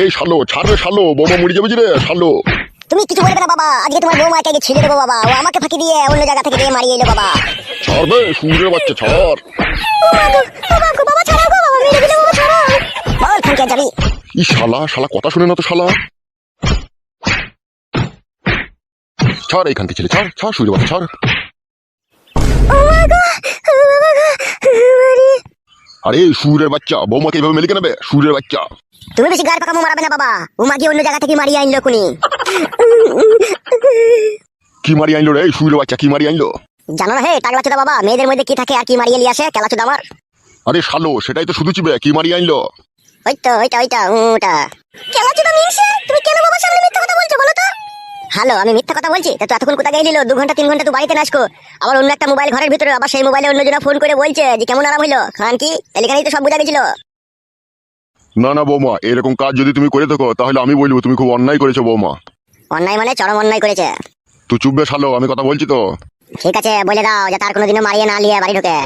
এই শালো ছাড় রে শালো বোমা মরে যাবে রে শালো। তুমি কিছু বলবে না বাবা আজকে তোমার বৌমাকে আগে ছেড়ে দেবো বাবা। ও আমাকে ফাঁকি দিয়ে অন্য জায়গা থেকে মারিয়ে এলো বাবা। ছাড়বে সুরের বাচ্চা ছাড়। বাবা ছাড়াও গো বাবা মেরে দিলে বাবা ছাড়াও। বল খানকে যাবি ই শালা শালা কথা শুনে না তো শালা। ছাড় এইখান থেকে ছেলে ছাড় ছাড় সুরের বাচ্চা ছাড়। আরে সুরের বাচ্চা বৌমাকে এইভাবে মেলে কেনাবে? সুরের বাচ্চা। তুমি বেশি গার পাকামো মারাবে না বাবা। মাগি অন্য জায়গা থেকে মারিয়ে আনলো কুনি কি মারি আনলো রে? সুরের বাচ্চা কি মারি আনলো? জানো না হে টাকলা চোদা বাবা মেয়েদের মধ্যে কি থাকে আর কি মারিয়ে নিয়ে আসে খেলা চোদা আমার? আরে শালো সেটাই তো শুধু চিবে কি মারি আনলো? ওই তো ওইটা ওইটা ওটা। খেলা চোদা মিনসে তুমি কেন বাবার সামনে মিথ্যা কথা বলছো বলো তো? হ্যালো আমি মিথ্যা কথা বলছি? তা তো এতক্ষণ কোথায় গেছিল দু ঘণ্টা তিন ঘণ্টা তো বাড়িতে নাচকো। আবার অন্য একটা মোবাইল ঘরের ভিতরে আবার সেই মোবাইলে অন্যজনা ফোন করে বলছে যে কেমন আরাম হইল? কারণ কি? এলাকায় তো সব বুঝা গেছিল। না না বৌমা এরকম কাজ যদি তুমি করে থাকো তাহলে আমি বলব তুমি খুব অন্যায় করেছ বৌমা। অন্যায় মানে চরম অন্যায় করেছে। তুই চুপবে শালো আমি কথা বলছি তো। ঠিক আছে বলে দাও যে তার কোনোদিনও মারিয়ে না লিয়ে বাড়ি ঢোকে।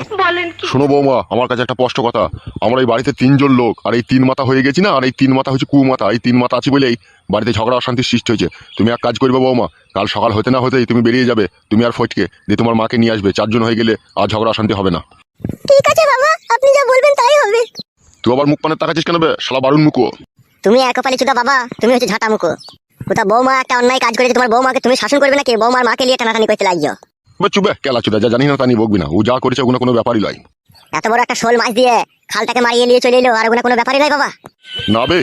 শোনো বৌমা আমার কাছে একটা স্পষ্ট কথা। আমরা এই বাড়িতে তিনজন লোক আর এই তিন মাথা হয়ে গেছি না আর এই তিন মাথা হচ্ছে কু মাথা এই তিন মাথা আছে বলেই বাড়িতে ঝগড়া অশান্তির সৃষ্টি হয়েছে। তুমি এক কাজ করবে বৌমা কাল সকাল হতে না হতেই তুমি বেরিয়ে যাবে তুমি আর ফটকে দিয়ে তোমার মাকে নিয়ে আসবে চারজন হয়ে গেলে আর ঝগড়া অশান্তি হবে না। ঠিক আছে বাবা আপনি যা বলবেন তাই হবে। তুই আবার মুখ পানের তাকাচ্ছিস কেন বে? শালা বারুন মুখো। তুমি এক কপালি চুদা বাবা তুমি হচ্ছে ঝাঁটা মুখো। কোথা বৌমা একটা অন্যায় কাজ করেছে তোমার বৌমাকে তুমি শাসন করবে নাকি? বৌমার মাকে নিয়ে টানাটানি করতে লাগছো বে চুবে কেলা চুদা যা জানি না তা নিয়ে বকবি না। ও যা করেছে ওগুলো কোনো ব্যাপারই নয় এত বড় একটা শোল মাছ দিয়ে খালটাকে মারিয়ে নিয়ে চলে এলো আর ওখানে কোনো ব্যাপারই নয় বাবা। না বে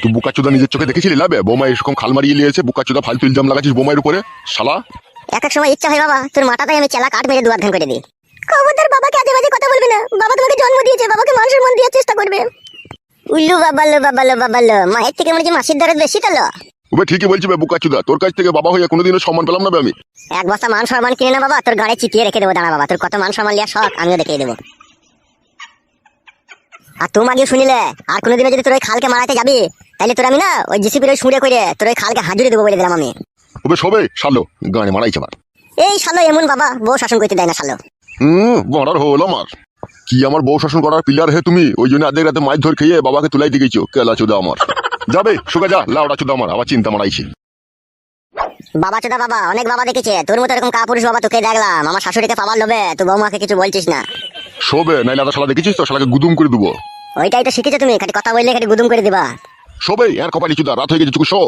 তুই বুকা চুদা নিজের চোখে দেখেছিলি লাবে বৌমা এরকম খাল মারিয়ে নিয়েছে বুকা চুদা ফালতু ইলজাম লাগাচ্ছিস বোমায়ের উপরে? শালা। এক এক সময় ইচ্ছা হয় বাবা তোর মাথাটাই আমি চেলা কাঠ মেরে দুয়ার ধান করে দিই। খবরদার বাবাকে আজে বাজে কথা বলবি না। বাবা তোমাকে জন্ম দিয়েছে বাবাকে মান সম্মান দেওয়ার চেষ্টা করবে। উল্লু বাবালো বাবালো বাবালো মায়ের থেকে মনে হচ্ছে মাসির দরদ বেশি তো ওবে ঠিকই বলছি বে বুকা চুদা তোর কাছ থেকে বাবা হয়ে কোনোদিনও সম্মান পেলাম না বে আমি। এক বস্তা মান সম্মান কিনে না বাবা তোর গাড়ি চিতিয়ে রেখে দেবো দাঁড়া বাবা তোর কত মান সম্মান লিয়া শখ আমিও দেখিয়ে দেবো। আর তুমি আগে শুনিলে আর কোনোদিনও যদি তোর ওই খালকে মারাতে যাবি তাহলে তোর আমি না ওই জিসিপির ওই সুঁড়ে করে তোর ওই খালকে হাজুরি দেবো বলে দিলাম আমি। ওবে সবে শালো গানে মারাইছে আবার এই শালো এমন বাবা বউ শাসন করতে দেয় না শালো। হুম বড়ার হল আমার। কি আমার বউ শাসন করার পিলার হে তুমি? ওই জন্য আধেক রাতে মাছ ধর খেয়ে বাবাকে তুলাই দিয়ে গেছো কেলা চুদা আমার। যাবে সুগা যা লাউডা চুদা আমার আবার চিন্তা মারাইছে। বাবা চোদা বাবা অনেক বাবা দেখেছে। তোর মতো এরকম কাপুরুষ বাবা তোকে দেখলাম। আমার শাশুড়িকে পাবার লোভে তুই বৌমাকে কিছু বলছিস না। শোবে নাইলে আদা শালা দেখেছিস তো? শালাকে গুদুম করে দেবো। ওইটাই তো শিখেছো তুমি খালি কথা বললে খালি গুদুম করে দিবা। শোবে আর কপালি চুদা রাত হয়ে গেছে চুকু শো।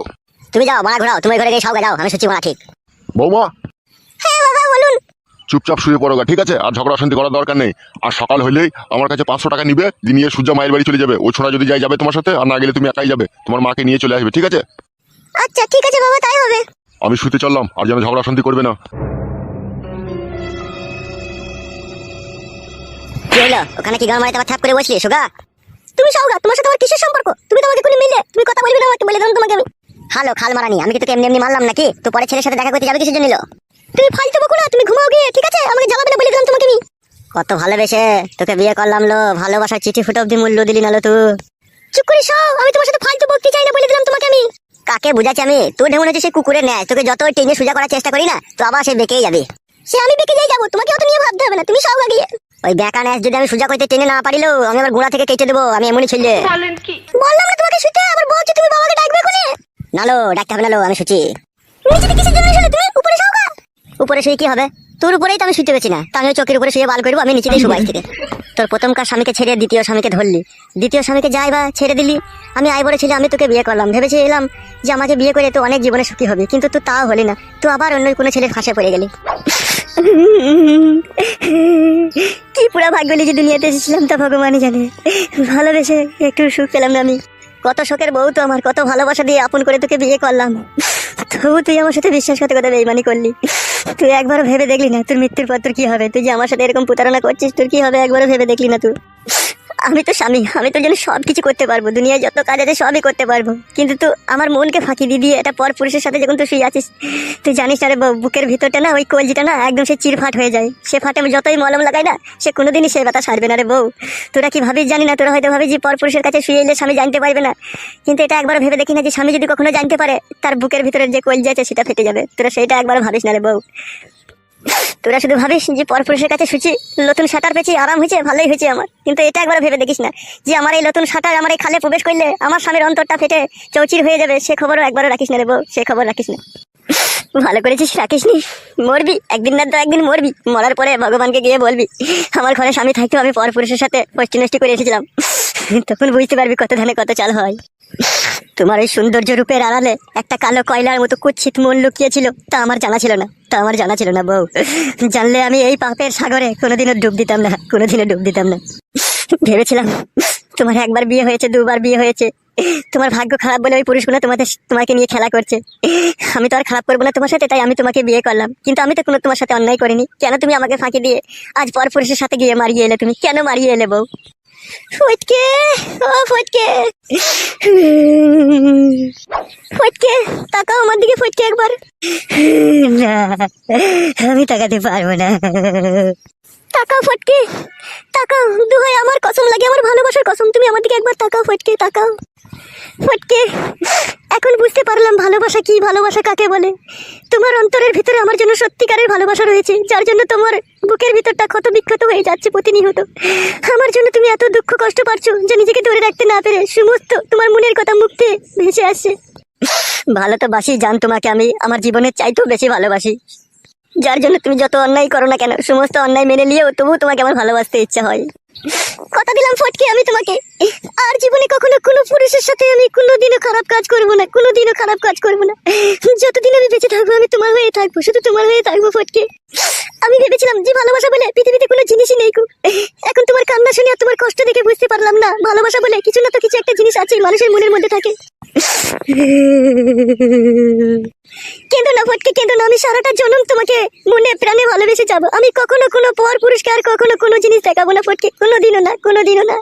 তুমি যাও মারা ঘোরাও তুমি ঘরে গিয়ে সবাই যাও আমি সত্যি মারা ঠিক। বৌমা চুপচাপ শুয়ে পড়োগা ঠিক আছে? আর ঝগড়া শান্তি করার দরকার নেই। আর সকাল হলেই আমার কাছে পাঁচশো টাকা নিবে নিয়ে সূর্য মায়ের বাড়ি চলে যাবে। ও ছোড়া যদি যাই যাবে তোমার সাথে আর না গেলে তুমি একাই যাবে। তোমার মাকে নিয়ে চলে আসবে ঠিক আছে? আচ্ছা ঠিক আছে বাবা তাই হবে। আমি শুতে চললাম আর যেন ঝগড়া শান্তি করবে না। কি হলো ওখানে কি গান মারাতে আবার থ্যাপ করে বসলি? সুগা তুমি সৌগা তোমার সাথে আমার কিসের সম্পর্ক? তুমি তো আমাকে কোনো মিলে তুমি কথা বলবি না আমাকে বলে দিলাম তোমাকে আমি। হ্যালো খাল মারানি আমি কি তোকে এমনি এমনি মারলাম নাকি? তো পরে ছেলের সাথে দেখা করতে যাবে কিসের জন্য? তুমি ফালতু তুমি ঘুমাও গিয়ে ঠিক আছে? আমাকে জ্বালাবে না বলে দিলাম তোমাকে আমি। কত ভালোবেসে তোকে বিয়ে করলাম লো ভালোবাসার চিঠি ফুটো অব্দি মূল্য দিলি না লো তুই চুপ করে সব আমি তোমার সাথে ফালতু বকতে চাই না বলে দিলাম তোমাকে আমি। কাকে বুঝাচ্ছি আমি? তুই ঢেমন হচ্ছে তোকে যত টেনে সোজা করার চেষ্টা করি না তো আবার সে বেঁকেই যাবে। সে আমি বেঁকে যাই যাব তোমাকে অত নিয়ে ভাবতে হবে না তুমি সব গিয়ে। ওই বেকা ন্যাস যদি আমি সোজা করতে টেনে না পারিলেও আমি আবার গোড়া থেকে কেটে দেবো আমি এমনই ছেলে। বললাম না তোমাকে শুতে আবার বলছো তুমি বাবাকে ডাকবে কোনে নালো ডাকতে হবে নালো আমি শুচি নিচে কিসের জন্য তুমি? উপরে শুয়ে কি হবে? তোর উপরেই তো আমি শুতে পেছি না। তা আমি চোখের উপরে শুয়ে বাল করব, আমি নিচে দিয়ে শুবাই থেকে। তোর প্রথমকার স্বামীকে ছেড়ে দ্বিতীয় স্বামীকে ধরলি। দ্বিতীয় স্বামীকে যাই বা ছেড়ে দিলি। আমি আই বলেছিলাম, আমি তোকে বিয়ে করলাম। ভেবেছি এলাম যে আমাকে বিয়ে করে তো অনেক জীবনে সুখী হবে, কিন্তু তুই তাও হলি না। তুই আবার অন্য কোনো ছেলের ফাঁসে পড়ে গেলি। কি পুরা ভাগ্য যে দুনিয়াতে এসেছিলাম তা ভগবানই জানে। ভালোবেসে একটু সুখ পেলাম না আমি। কত শোকের বউ তো আমার, কত ভালোবাসা দিয়ে আপন করে তোকে বিয়ে করলাম। তবু তুই আমার সাথে বিশ্বাসঘাতকতা বেইমানি করলি। তুই একবারও ভেবে দেখলি না তোর মৃত্যুর পর তোর কি হবে? তুই যে আমার সাথে এরকম প্রতারণা করছিস, তোর কি হবে? একবারও ভেবে দেখলি না তুই? আমি তো স্বামী, আমি তোর জন্য সব কিছু করতে পারব, দুনিয়ায় যত কাজ আছে সবই করতে পারব। কিন্তু তুই আমার মনকে ফাঁকি দিয়ে দিয়ে এটা পর পুরুষের সাথে যখন তুই শুয়ে আছিস, তুই জানিস না রে বুকের ভিতরটা না ওই কলজিটা না একদম সে চিরফাট হয়ে যায়। সে ফাটে আমি যতই মলম লাগাই না, সে কোনোদিনই সে ব্যথা সারবে না রে বউ। তোরা কি ভাবিস জানি না, তোরা হয়তো ভাবিস যে পর পুরুষের কাছে শুয়ে এলে স্বামী জানতে পারবে না। কিন্তু এটা একবার ভেবে দেখি না যে স্বামী যদি কখনো জানতে পারে, তার বুকের ভিতরে যে কলজি আছে সেটা ফেটে যাবে। তোরা সেটা একবার ভাবিস না রে বউ। তোরা শুধু ভাবিস যে পরপুরুষের কাছে শুচি নতুন সাঁতার পেয়েছি, আরাম হয়েছে, ভালোই হয়েছে আমার। কিন্তু এটা একবার ভেবে দেখিস না যে আমার এই নতুন সাঁতার আমার এই খালে প্রবেশ করলে আমার স্বামীর অন্তরটা ফেটে চৌচির হয়ে যাবে। সে খবরও একবারও রাখিস না রে সে খবর রাখিস না। ভালো করেছিস রাখিস নি মরবি, একদিন না তো একদিন মরবি। মরার পরে ভগবানকে গিয়ে বলবি, আমার ঘরে স্বামী থাকতেও আমি পরপুরুষের সাথে পষ্টি করে এসেছিলাম। তখন বুঝতে পারবি কত ধানে কত চাল হয়। তোমার এই সৌন্দর্য রূপের আড়ালে একটা কালো কয়লার মতো কুচ্ছিত মন লুকিয়েছিল, তা আমার জানা ছিল না, তা আমার জানা ছিল না বউ। জানলে আমি এই পাপের সাগরে কোনোদিনও ডুব দিতাম না, কোনোদিনও ডুব দিতাম না। ভেবেছিলাম, তোমার একবার বিয়ে হয়েছে, দুবার বিয়ে হয়েছে। তোমার ভাগ্য খারাপ বলে ওই পুরুষগুলো তোমাদের তোমাকে নিয়ে খেলা করছে। আমি তো আর খারাপ করব না তোমার সাথে, তাই আমি তোমাকে বিয়ে করলাম। কিন্তু আমি তো কোনো তোমার সাথে অন্যায় করিনি। কেন তুমি আমাকে ফাঁকি দিয়ে আজ পর পুরুষের সাথে গিয়ে মারিয়ে এলে তুমি? কেন মারিয়ে এলে বউ? ফটকে, ও ফটকে। ফটকে, তাকাও আমার দিকে ফটকে একবার। না আমি তাকাতে পারব না। তাকাও ফটকে, তাকাও। দুহাই, আমার কসম লাগে, আমার ভালোবাসার কসম। তুমি আমার দিকে একবার তাকাও, ফটকে তাকাও। ফটকে পারলাম ভালোবাসা কি ভালোবাসা কাকে বলে? তোমার অন্তরের ভিতরে আমার জন্য সত্যিকারের ভালোবাসা রয়েছে, যার জন্য তোমার বুকের ভিতরটা ক্ষত বিক্ষত হয়ে যাচ্ছে প্রতিনিয়ত। আমার জন্য তুমি এত দুঃখ কষ্ট পারছ যে নিজেকে ধরে রাখতে না পেরে সমস্ত তোমার মনের কথা মুখ মুক্তি ভেসে আসছে। ভালো তো বাসি, জান তোমাকে আমি, আমার জীবনের চাইতেও বেশি ভালোবাসি। যার জন্য তুমি যত অন্যায় করো না কেন, সমস্ত অন্যায় মেনে নিয়েও তবুও তোমাকে আমার ভালোবাসতে ইচ্ছা হয়। কথা দিলাম ফটকে আমি তোমাকে। আর জীবনে কখনো কোনো পুরুষের সাথে আমি কোনোদিনও খারাপ কাজ করব না, কোনোদিনও খারাপ কাজ করব না। যতদিন আমি বেঁচে থাকব, আমি তোমার হয়ে থাকব, শুধু তোমার হয়ে থাকব ফটকে। আমি ভেবেছিলাম যে ভালোবাসা বলে পৃথিবীতে কোনো জিনিসই নেই। এখন তোমার কান্না শুনে আর তোমার কষ্ট দেখে বুঝতে পারলাম না, ভালোবাসা বলে কিছু না তো কিছু একটা জিনিস আছে মানুষের মনের মধ্যে থাকে। কেঁদো না ফটকে কেঁদো আমি সারাটা জনম তোমাকে মনে প্রাণে ভালোবেসে যাব। আমি কখনো কোনো পর পুরুষকে কখনো কোনো জিনিস দেখাবো না ফটকে কোনোদিনও না কোনোদিনও না।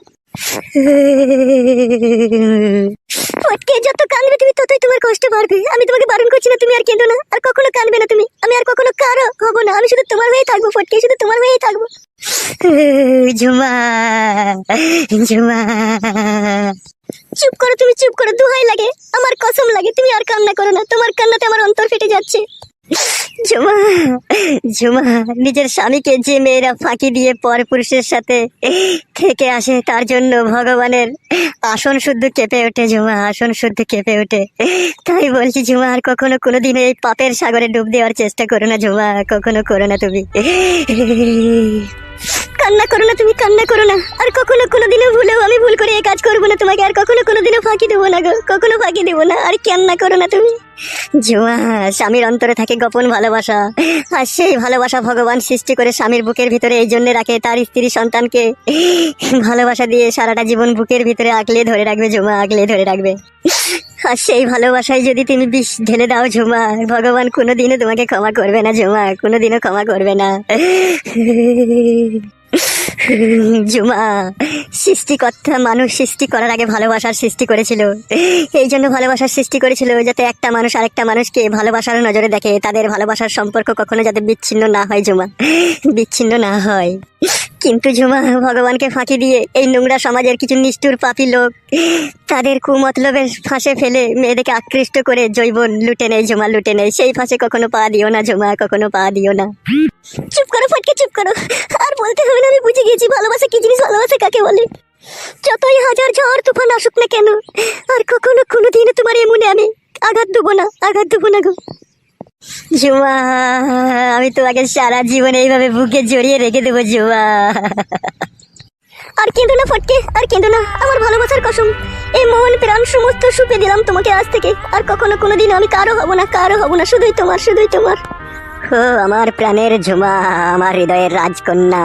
ফটকে যত কাঁদবে তুমি, ততই তোমার কষ্ট বাড়বে। আমি তোমাকে বারণ করছি না, তুমি আর কেঁদো না। আর কখনো কাঁদবে না তুমি। আমি আর কখনো কারও হব না। আমি শুধু তোমার হয়েই থাকব ফটকে শুধু তোমার হয়েই থাকব। ঝুমা ঝুমা চুপ করো, তুমি চুপ করো, দুহাই লাগে। আমার কসম লাগে, তুমি আর কান্না করো না। তোমার কান্নাতে আমার অন্তর ফেটে যাচ্ছে। ঝুমা ঝুমা নিজের স্বামীকে যে মেয়েরা ফাঁকি দিয়ে পর পুরুষের সাথে থেকে আসে, তার জন্য ভগবানের আসন শুদ্ধ কেঁপে ওঠে ঝুমা আসন শুদ্ধ কেঁপে ওঠে। তাই বলছি ঝুমা আর কখনো কোনোদিন এই পাপের সাগরে ডুব দেওয়ার চেষ্টা করো না ঝুমা কখনো করো না তুমি। কান্না করো না, তুমি কান্না করো না। আর কখনো কোনোদিনও ভুলেও আমি ভুল করে এই কাজ করব না তোমাকে, আর কখনো কোনোদিনও ফাঁকি দেবো না গো, কখনো ফাঁকি দেবো না, আর কান্না করো না তুমি। জুয়া, স্বামীর অন্তরে থাকে গোপন ভালোবাসা। আর সেই ভালোবাসা ভগবান সৃষ্টি করে স্বামীর বুকের ভিতরে এই জন্য রাখে তার স্ত্রী সন্তানকে। ভালোবাসা দিয়ে সারাটা জীবন বুকের ভিতরে আঁকলে ধরে রাখবে ঝুমা আঁকলে ধরে রাখবে। আর সেই ভালোবাসায় যদি তুমি বিষ ঢেলে দাও ঝুমা ভগবান কোনোদিনও তোমাকে ক্ষমা করবে না ঝুমা কোনোদিনও ক্ষমা করবে না। জুমা, সৃষ্টিকর্তা মানুষ সৃষ্টি করার আগে ভালোবাসার সৃষ্টি করেছিল। এই জন্য ভালোবাসার সৃষ্টি করেছিল যাতে একটা মানুষ আরেকটা মানুষকে ভালোবাসার নজরে দেখে। তাদের ভালোবাসার সম্পর্ক কখনো যাতে বিচ্ছিন্ন না হয় জুমা। বিচ্ছিন্ন না হয়। কিন্তু ঝুমা ভগবানকে ফাঁকি দিয়ে এই নোংরা সমাজের কিছু নিষ্ঠুর পাপি লোক, তাদের কুমতলবের ফাঁসে ফেলে মেয়েদেরকে আকৃষ্ট করে জৈবন লুটে নেয় ঝুমা লুটে নেয়। সেই ফাঁসে কখনো পা দিও না ঝুমা কখনো পা দিও না। চুপ করো, ফটকে চুপ করো। বলতে হবে না আমি বুঝে গেছি ভালোবাসা কি জিনিস, ভালোবাসা কাকে বলে? যতই হাজার ঝড়, তুফান আসুক না কেন, আর কখনো কোনোদিনও তোমার এই মনে আমি আঘাত দেবো না, আঘাত দেবো না গো। জুমা, আমি তোমাকে সারা জীবন এইভাবে বুকে জড়িয়ে রেখে দেবো, জুমা। আর কেঁদো না ফটকে, আর কেঁদো না, আমার ভালোবাসার কসম। এই মন প্রাণ সমস্ত সুপে দিলাম তোমাকে আজ থেকে, আর কখনো কোনোদিন আমি কারও হব না, কারও হব না, শুধুই তোমার শুধুই তোমার। ও আমার প্রাণের ঝুমা আমার হৃদয়ের রাজকন্যা।